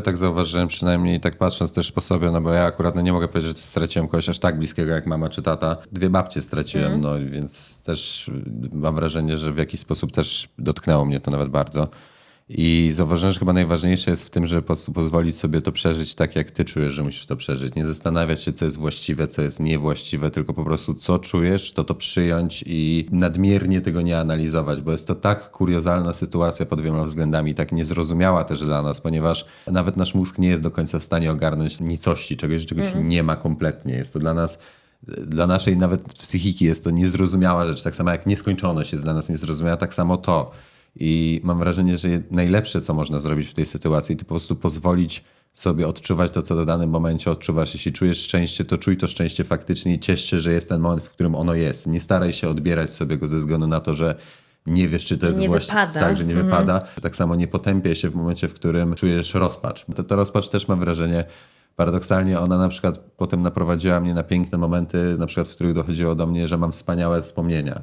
Tak zauważyłem, przynajmniej tak patrząc też po sobie, no bo ja akurat no nie mogę powiedzieć, że straciłem kogoś aż tak bliskiego jak mama czy tata. Dwie babcie straciłem, no więc też mam wrażenie, że w jakiś sposób też dotknęło mnie to nawet bardzo. I zauważyłem, że chyba najważniejsze jest w tym, żeby po prostu pozwolić sobie to przeżyć tak, jak ty czujesz, że musisz to przeżyć. Nie zastanawiać się, co jest właściwe, co jest niewłaściwe, tylko po prostu co czujesz, to to przyjąć i nadmiernie tego nie analizować, bo jest to tak kuriozalna sytuacja pod wieloma względami, tak niezrozumiała też dla nas, ponieważ nawet nasz mózg nie jest do końca w stanie ogarnąć nicości, czegoś, czegoś nie ma kompletnie. Jest to dla nas dla naszej nawet psychiki jest to niezrozumiała rzecz, tak samo jak nieskończoność jest dla nas niezrozumiała, tak samo to. I mam wrażenie, że najlepsze, co można zrobić w tej sytuacji, to po prostu pozwolić sobie odczuwać to, co w danym momencie odczuwasz. Jeśli czujesz szczęście, to czuj to szczęście faktycznie i ciesz się, że jest ten moment, w którym ono jest. Nie staraj się odbierać sobie go ze względu na to, że nie wiesz, czy to jest Nie właściwe. wypada. Tak, że nie wypada. Tak samo nie potępiaj się w momencie, w którym czujesz rozpacz. To, to rozpacz też mam wrażenie, paradoksalnie ona na przykład potem naprowadziła mnie na piękne momenty, na przykład w których dochodziło do mnie, że mam wspaniałe wspomnienia.